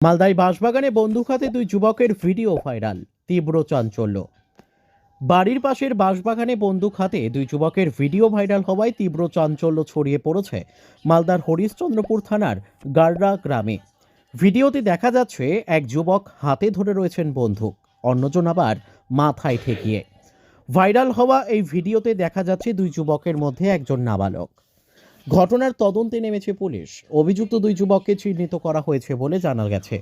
মালদায় বাঁশবাগানে বন্দুক হাতে দুই যুবকের ভিডিও ভাইরাল, তীব্র চাঞ্চল্য। বাড়ির পাশের বাঁশবাগানে বন্দুক হাতে দুই যুবকের ভিডিও ভাইরাল হওয়ায় তীব্র চাঞ্চল্য ছড়িয়ে পড়েছে মালদার হরিশ্চন্দ্রপুর থানার গাররা গ্রামে। ভিডিওতে দেখা যাচ্ছে, এক যুবক হাতে ধরে রয়েছেন বন্দুক, অন্যজন আবার মাথায় ঠেকিয়ে। ভাইরাল হওয়া এই ভিডিওতে দেখা যাচ্ছে দুই যুবকের মধ্যে একজন নাবালক। ঘটনার তদন্তে নেমেছে পুলিশ। অভিযুক্ত দুই যুবককে চিহ্নিত করা হয়েছে বলে জানা গেছে।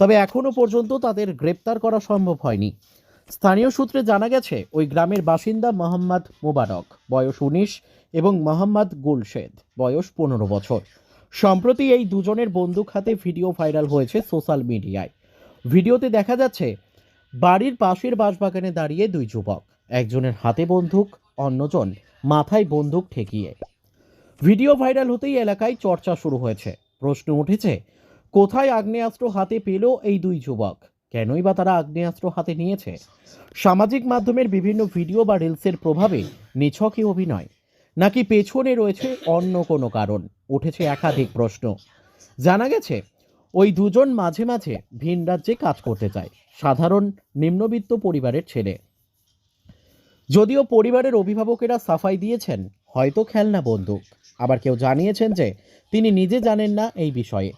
তবে এখনও পর্যন্ত তাদের গ্রেপ্তার করা সম্ভব হয়নি। স্থানীয় সূত্রে জানা গেছে, ওই গ্রামের বাসিন্দা মোহাম্মদ মোবারক, বয়স উনিশ, এবং মোহাম্মদ গুলশেদ, বয়স পনেরো বছর। সম্প্রতি এই দুজনের বন্দুক হাতে ভিডিও ভাইরাল হয়েছে সোশ্যাল মিডিয়ায়। ভিডিওতে দেখা যাচ্ছে, বাড়ির পাশের বাঁশবাগানে দাঁড়িয়ে দুই যুবক, একজনের হাতে বন্দুক, অন্যজন মাথায় বন্দুক ঠেকিয়ে। ভিডিও ভাইরাল হতেই এলাকায় চর্চা শুরু হয়েছে। প্রশ্ন উঠেছে, কোথায় আগ্নেয়াস্ত্র হাতে পেল এই দুই যুবক? কেনই বা তারা আগ্নেয়াস্ত্র হাতে নিয়েছে? সামাজিক মাধ্যমের বিভিন্ন ভিডিও বা রিলসের প্রভাবে নিছকই অভিনয়। নাকি পেছনে রয়েছে অন্য কোনো কারণ? উঠেছে একাধিক প্রশ্ন। জানা গেছে, ওই দুজন মাঝে মাঝে ভিন রাজ্যে কাজ করতে চায়। সাধারণ নিম্নবিত্ত পরিবারের ছেলে। যদিও পরিবারের অভিভাবকেরা সাফাই দিয়েছেন হয়তো খেলনা বন্দুক। আবার কেউ জানিয়েছেন যে তিনি নিজে জানেন না এই বিষয়ে।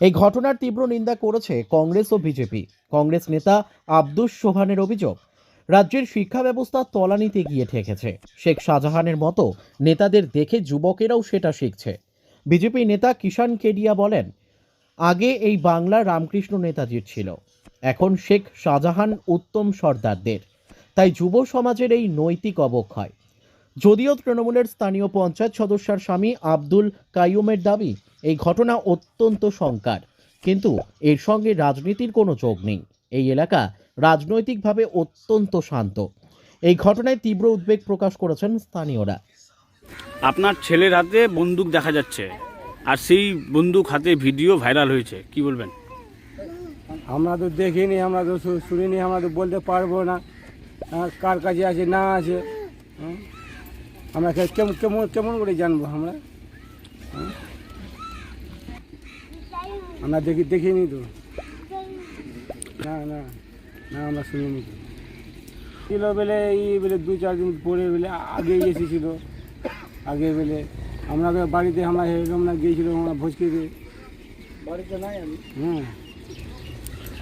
এই ঘটনার তীব্র নিন্দা করেছে কংগ্রেস ও বিজেপি। কংগ্রেস নেতা আব্দুস সোহানের অভিযোগ, রাজ্যের শিক্ষা ব্যবস্থা তলানিতে গিয়ে ঠেকেছে। শেখ শাহজাহানের মতো নেতাদের দেখে যুবকেরাও সেটা শিখছে। বিজেপি নেতা কিষাণ কেডিয়া বলেন, আগে এই বাংলা রামকৃষ্ণ নেতাজির ছিল। এখন শেখ শাহজাহান উত্তম সর্দারদের। তাই যুব সমাজের এই নৈতিক অবক্ষয় যদিও তৃণমূলের স্থানীয় পঞ্চায়েত সদস্যার স্বামী আব্দুল কাইয়ুমের দাবি এই ঘটনা অত্যন্ত শঙ্কার। কিন্তু এর সঙ্গে রাজনীতির কোনো যোগ নেই। এই এলাকা রাজনৈতিকভাবে অত্যন্ত শান্ত। এই ঘটনায় তীব্র উদ্বেগ প্রকাশ করেছেন স্থানীয়রা। আপনার ছেলের হাতে বন্দুক দেখা যাচ্ছে আর সেই বন্দুক হাতে ভিডিও ভাইরাল হয়েছে। কি বলবেন? আমরা তো দেখিনি আমরা তো শুনিনি আমরা তো বলতে পারব না কার কাছে আছে না আছে? আমরা কেমন কেমন কেমন করে জানব আমরা? আমরা দেখি দেখিনি তো। না না না আমরা শুনিনি তো। ছিল বেলে এই বেলে দু চার দিন পরে বেলে আগে এসেছিল। আগে বেলে আমরা তো বাড়িতে আমরা এরকম না গিয়েছিলাম আমরা ভোজকিতে বাড়িতে নাই আমি। হুম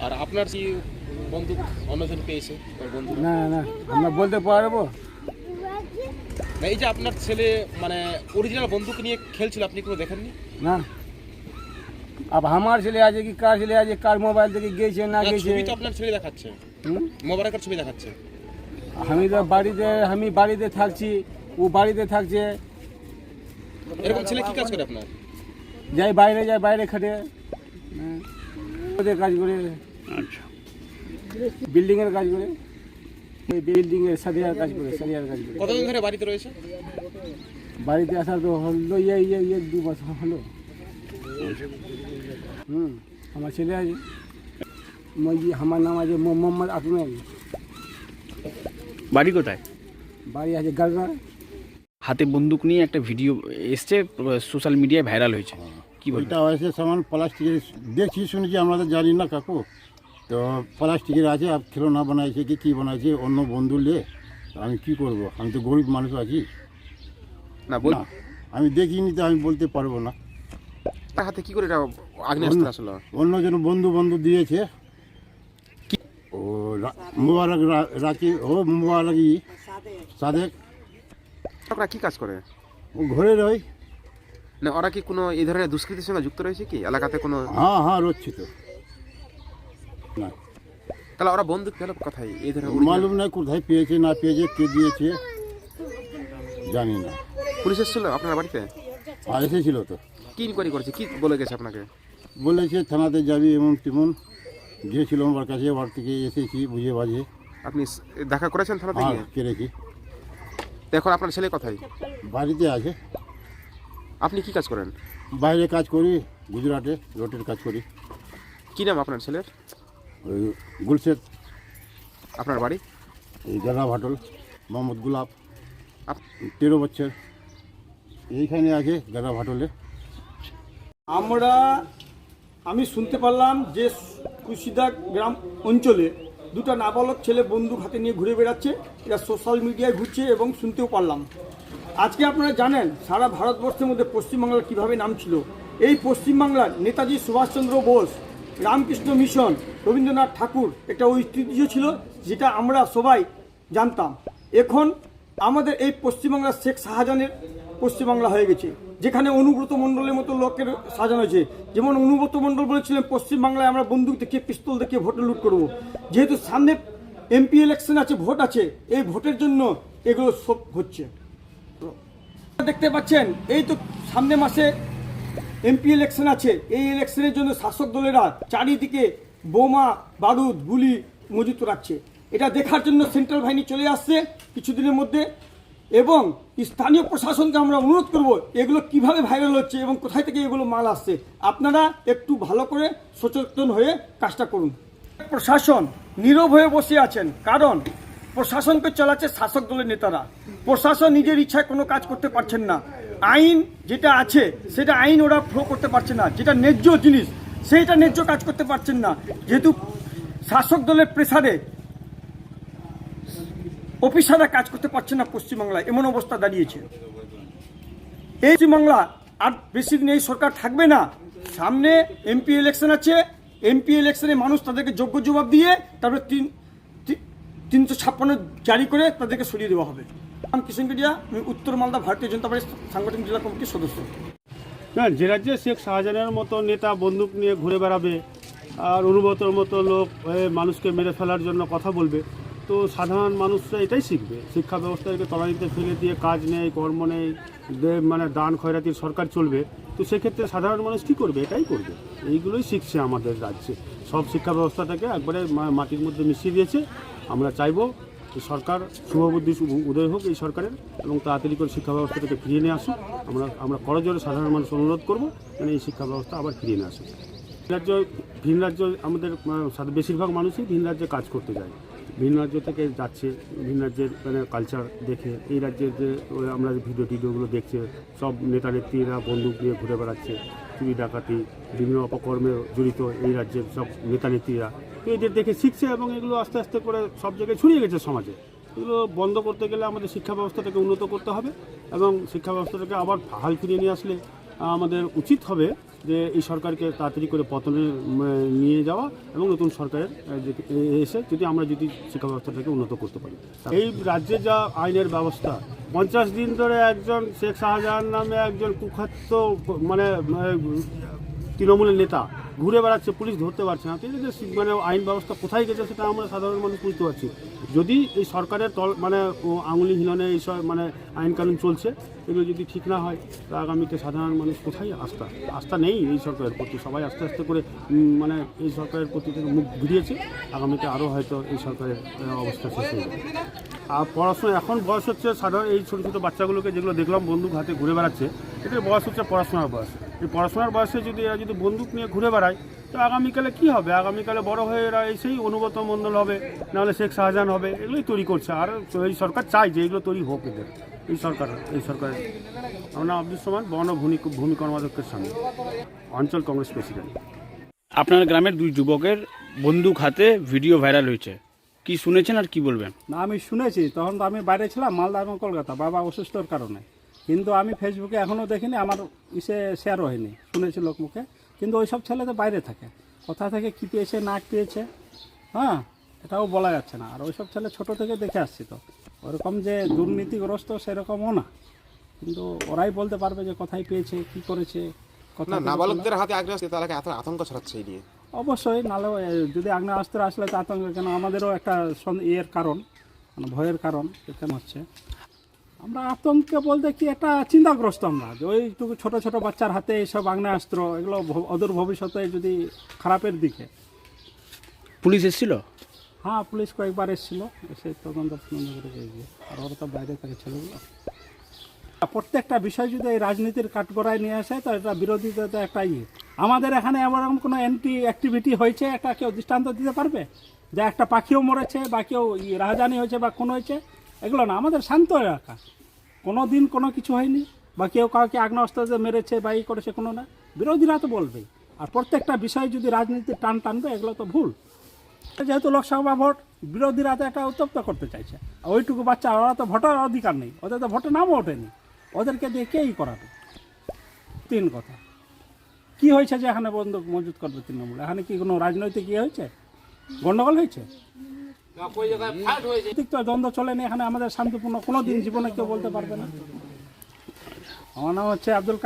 আর আপনার কি বন্দুক অন্যজন পেয়েছে? না না আমরা বলতে পারব? না এই যে আপনার ছেলে মানে অরিজিনাল বন্দুক নিয়ে খেলছিল আপনি কোনো দেখেননি? না। अब আমার ছেলে আছে কি কার ছেলে আছে কার মোবাইল থেকে গিয়েছে না গিয়েছে ছবি তো আপনার ছেলে দেখাচ্ছে? মোবারকের ছবি দেখাচ্ছে। আমি তো বাড়িতে আমি বাড়িতে থাকছি ও বাড়িতে থাকছে। এরকম ছেলে কি কাজ করে আপনার? যাই বাইরে যাই বাইরে খাটে। ওদের কাজ করে। আচ্ছা। বিল্ডিংয়ের কাজ করে। এই বিল্ডিংয়ের সাদিয়ার কাজ করে সাদিয়ার কাজ করে। কতদিন ধরে বাড়িতে রয়েছে? বাড়িতে আসার তো হলো ইয়ে ইয়ে ইয়ে দু বছর হলো। হুম আমার ছেলে আছে। মই- আমার নাম আছে মোহাম্মদ আকমেল বাড়ি কোথায়? বাড়ি আছে গালনা হাতে বন্দুক নিয়ে একটা ভিডিও এসছে সোশ্যাল মিডিয়ায় ভাইরাল হয়েছে। কি এটা হয়েছে সামান প্লাস্টিকের দেখছি শুনেছি আমরা তো জানি না কাকু। তো প্লাস্টিকের আছে আর খেলনা বানাইছে কি কী বানাইছে অন্য বন্ধু লে আমি কি করব? আমি তো গরিব মানুষ আছি। না না আমি দেখিনি তো আমি বলতে পারব না। তার হাতে কি করে এটা আগ্নেয়াস্ত্র আসলো? অন্যজন বন্ধু বন্ধু দিয়েছে। ও রা- মুবারক রা- রাকি ও মুবারকি সাদেক। ওরা কি কাজ করে? ও ঘরে রই না ওরা কি কোনো এই ধরনের দুষ্কৃতির সঙ্গে যুক্ত রয়েছে কি? এলাকাতে কোনো হ্যাঁ হ্যাঁ রচ্ছি তো না। তাহলে ওরা বন্দুক পেল কোথায়? এই ধরনের মালুম নাই কোথায় পেয়েছে না পেয়েছে কে দিয়েছে জানি না। পুলিশ এসেছিল আপনার বাড়িতে? আর এসেছিল তো। কি ইনকোয়ারি করেছে? কি বলে গেছে আপনাকে? বলেছে থানাতে যাবি এমন তেমন। গিয়েছিলাম আমার কাছে ওর থেকে এসেছি বুঝে বাজে। আপনি দেখা করেছেন থানাতে হ্যাঁ গিয়ে কেড়েছি। তো এখন আপনার ছেলে কোথায়? বাড়িতে আছে। আপনি কি কাজ করেন? বাইরে কাজ করি গুজরাটে রোটের কাজ করি। কি নাম আপনার ছেলের? ওই গুলশেদ আপনার বাড়ি? এই গানা ভাটল মোহাম্মদ গুলাব। আপ- তেরো বছর। এইখানে আছে গানা ভাটলে। আমরা আমি শুনতে পারলাম যে কুশিদা গ্রাম অঞ্চলে দুটো নাবালক ছেলে বন্দুক হাতে নিয়ে ঘুরে বেড়াচ্ছে। এটা সোশ্যাল মিডিয়ায় ঘুরছে এবং শুনতেও পারলাম। আজকে আপনারা জানেন সারা ভারতবর্ষের মধ্যে পশ্চিমবাংলার কীভাবে নাম ছিল। এই পশ্চিমবাংলার নেতাজি সুভাষচন্দ্র বোস রামকৃষ্ণ মিশন রবীন্দ্রনাথ ঠাকুর একটা ঐতিহ্য ছিল যেটা আমরা সবাই জানতাম। এখন আমাদের এই পশ্চিমবাংলার শেখ শাহজাহানের পশ্চিমবাংলা হয়ে গেছে, যেখানে অনুব্রত মণ্ডলের মতো লোকের সাজানো হয়েছে। যেমন অনুব্রত মণ্ডল বলেছিলেন, পশ্চিমবাংলায় আমরা বন্দুক দেখিয়ে পিস্তল দেখিয়ে ভোটে লুট করব। যেহেতু সামনে এমপি ইলেকশন আছে, ভোট আছে, এই ভোটের জন্য এগুলো সব হচ্ছে দেখতে পাচ্ছেন, এই তো সামনে মাসে এমপি ইলেকশন আছে, এই ইলেকশনের জন্য শাসক দলেরা চারিদিকে বোমা, বারুদ, গুলি মজুত রাখছে। এটা দেখার জন্য সেন্ট্রাল বাহিনী চলে আসছে কিছুদিনের মধ্যে এবং স্থানীয় প্রশাসনকে আমরা অনুরোধ করব, এগুলো কীভাবে ভাইরাল হচ্ছে এবং কোথায় থেকে এগুলো মাল আসছে, আপনারা একটু ভালো করে সচেতন হয়ে কাজটা করুন। প্রশাসন নীরব হয়ে বসে আছেন, কারণ প্রশাসনকে চালাচ্ছে শাসক দলের নেতারা। প্রশাসন নিজের ইচ্ছায় কোনো কাজ করতে পারছেন না। আইন যেটা আছে, সেটা আইন ওরা ফ্লো করতে পারছে না। যেটা ন্যায্য জিনিস, সেইটা ন্যায্য কাজ করতে পারছেন না। যেহেতু শাসক দলের প্রেসারে অফিসাররা কাজ করতে পারছে না পশ্চিমবাংলায়, এমন অবস্থা দাঁড়িয়েছে। এই পশ্চিমবাংলা আর বেশি দিন এই সরকার থাকবে না। সামনে এমপি ইলেকশন আছে, এমপি ইলেকশনে মানুষ তাদেরকে যোগ্য জবাব দিয়ে তারপরে তিন তিনশো ছাপ্পান্ন জারি করে তাদেরকে সরিয়ে দেওয়া হবে। আমি কিষণ কেডিয়া আমি উত্তর মালদা ভারতীয় জনতা পার্টির সাংগঠনিক জেলা কমিটির সদস্য। না, যে রাজ্যে শেখ শাহজাহানের মতো নেতা বন্দুক নিয়ে ঘুরে বেড়াবে আর অনুব্রতর মতো লোক হয়ে মানুষকে মেরে ফেলার জন্য কথা বলবে, তো সাধারণ মানুষরা এটাই শিখবে। শিক্ষা ব্যবস্থাকে তলানিতে ফেলে দিয়ে কাজ নেই, কর্ম নেই মানে দান খয়রাতির সরকার চলবে, তো সেক্ষেত্রে সাধারণ মানুষ কী করবে? এটাই করবে। এইগুলোই শিখছে আমাদের রাজ্যে। সব শিক্ষা ব্যবস্থাটাকে একবারে মাটির মধ্যে মিশিয়ে দিয়েছে। আমরা চাইব যে সরকার শুভবুদ্ধি, শুভ- উদয় হোক এই সরকারের এবং তাড়াতাড়ি করে শিক্ষা ব্যবস্থা থেকে ফিরিয়ে নিয়ে আসুক। আমরা আমরা করজোরে সাধারণ মানুষ অনুরোধ করব মানে এই শিক্ষা ব্যবস্থা আবার ফিরিয়ে নিয়ে আসুক। ভিন রাজ্য ভিন রাজ্য আমাদের বেশিরভাগ মানুষই ভিন রাজ্যে কাজ করতে যায়। ভিন রাজ্য থেকে যাচ্ছে ভিন রাজ্যের মানে কালচার দেখে। এই রাজ্যের যে আমরা ভিডিও টিডিওগুলো দেখছে, সব নেতা নেত্রীরা, বন্দুক নিয়ে ঘুরে বেড়াচ্ছে চুরি ডাকাতি, বিভিন্ন অপকর্মে জড়িত এই রাজ্যের সব নেতা নেত্রীরা। তো এদের দেখে শিখছে এবং এগুলো আস্তে আস্তে করে সব জায়গায় ছড়িয়ে গেছে সমাজে। এগুলো বন্ধ করতে গেলে আমাদের শিক্ষা ব্যবস্থাটাকে উন্নত করতে হবে এবং শিক্ষা ব্যবস্থাটাকে আবার হাল ফিরিয়ে নিয়ে আসলে আমাদের উচিত হবে যে এই সরকারকে তাড়াতাড়ি করে পতনে নিয়ে যাওয়া এবং নতুন সরকারের এসে যদি আমরা যদি শিক্ষা ব্যবস্থাটাকে উন্নত করতে পারি। এই রাজ্যে যা আইনের ব্যবস্থা, পঞ্চাশ দিন ধরে একজন শেখ শাহজাহান নামে একজন কুখ্যাত মানে তৃণমূলের নেতা ঘুরে বেড়াচ্ছে, পুলিশ ধরতে পারছে না। তো মানে আইন ব্যবস্থা কোথায় গেছে সেটা আমরা সাধারণ মানুষ বুঝতে পারছি। যদি এই সরকারের তল মানে আঙুলি হিলনে এইসব মানে আইন কানুন চলছে, এগুলো যদি ঠিক না হয়, তা আগামীতে সাধারণ মানুষ কোথায় আস্থা? আস্থা নেই এই সরকারের প্রতি। সবাই আস্তে আস্তে করে মানে এই সরকারের প্রতি থেকে মুখ ঘুরিয়েছে। আগামীতে আরও হয়তো এই সরকারের অবস্থা শেষ হয়ে আর পড়াশোনা, এখন বয়স হচ্ছে সাধারণ এই ছোটো ছোটো বাচ্চাগুলোকে যেগুলো দেখলাম বন্দুক হাতে ঘুরে বেড়াচ্ছে, এদের বয়স হচ্ছে পড়াশোনার বয়স। পড়াশোনার বয়সে যদি এরা যদি বন্দুক নিয়ে ঘুরে বেড়ায় তো আগামীকালে কি হবে? আগামীকালে বড় হয়ে এরা এই সেই অনুগত মণ্ডল হবে নাহলে শেখ শাহজাহান হবে এগুলোই তৈরি করছে। আর এই সরকার চায় যে এগুলো তৈরি হোক এদের এই সরকার এই সরকারের। আমার নাম আব্দুল সোমান বন ভূমি ভূমি কর্মাধ্যক্ষের সামনে। অঞ্চল কংগ্রেস প্রেসিডেন্ট। আপনার গ্রামের দুই যুবকের বন্দুক হাতে ভিডিও ভাইরাল হয়েছে। কি শুনেছেন আর কি বলবেন? না আমি শুনেছি। তখন তো আমি বাইরে ছিলাম মালদা এবং কলকাতা। বাবা অসুস্থর কারণে। কিন্তু আমি ফেসবুকে এখনও দেখিনি আমার ইসে শেয়ারও হয়নি শুনেছি লোক মুখে। কিন্তু ওই সব ছেলে তো বাইরে থাকে কোথা থেকে কী পেয়েছে না পেয়েছে হ্যাঁ? এটাও বলা যাচ্ছে না। আর ওইসব ছেলে ছোট থেকে দেখে আসছি তো। ওরকম যে দুর্নীতিগ্রস্ত সেরকমও না। কিন্তু ওরাই বলতে পারবে যে কোথায় পেয়েছে কি করেছে না নাবালকদের হাতে আগ্রহ তারা এত আতঙ্ক ছড়াচ্ছে এই নিয়ে? অবশ্যই নাহলে এ, যদি আগ্নেয়াস্ত্র আসলে তো আতঙ্ক কেন আমাদেরও একটা ইয়ের কারণ মানে ভয়ের কারণ এখানে হচ্ছে। আমরা আতঙ্কে বলতে কি একটা চিন্তাগ্রস্ত আমরা যে ওইটুকু ছোট ছোট বাচ্চার হাতে এইসব আগ্নেয়াস্ত্র এগুলো অদূর ভবিষ্যতে যদি খারাপের দিকে। পুলিশ এসেছিল? হ্যাঁ পুলিশ কয়েকবার এসেছিল এসে তদন্ত করে গিয়ে আর ওরা তো বাইরে থাকে ছেলেগুলো প্রত্যেকটা বিষয় যদি এই রাজনীতির কাঠগড়ায় নিয়ে আসে তো এটা বিরোধীদের তো একটা ইয়ে। আমাদের এখানে এরকম কোনো অ্যান্টি অ্যাক্টিভিটি হয়েছে একটা কেউ দৃষ্টান্ত দিতে পারবে? যে একটা পাখিও মরেছে বা কেউ ই রাজধানী হয়েছে বা কোনো হয়েছে? এগুলো না, আমাদের শান্ত এলাকা। কোনো দিন কোনো কিছু হয়নি। বা কেউ কাউকে আগ্নেয়াস্ত্র মেরেছে বা ই করেছে কোনো না, বিরোধীরা তো বলবেই। আর প্রত্যেকটা বিষয়ে যদি রাজনীতি টান টানবে, এগুলো তো ভুল। যেহেতু লোকসভা ভোট, বিরোধীরা তো একটা উত্তপ্ত করতে চাইছে। আর ওইটুকু বাচ্চা, ওরা তো ভোটার অধিকার নেই। ওদের তো ভোটের নামও ওঠেনি। ওদেরকে দিয়ে কেই করাবে? তিন কথা। কি হয়েছে যে এখানে বন্ধু মজুত করবে তৃণমূল? এখানে কি কোনো রাজনৈতিক ইয়ে হয়েছে? গণ্ডগোল হয়েছে? দ্বন্দ্ব চলেনি এখানে আমাদের শান্তিপূর্ণ কোনো দিন জীবনে কেউ বলতে পারবে না। আমার নাম হচ্ছে আব্দুল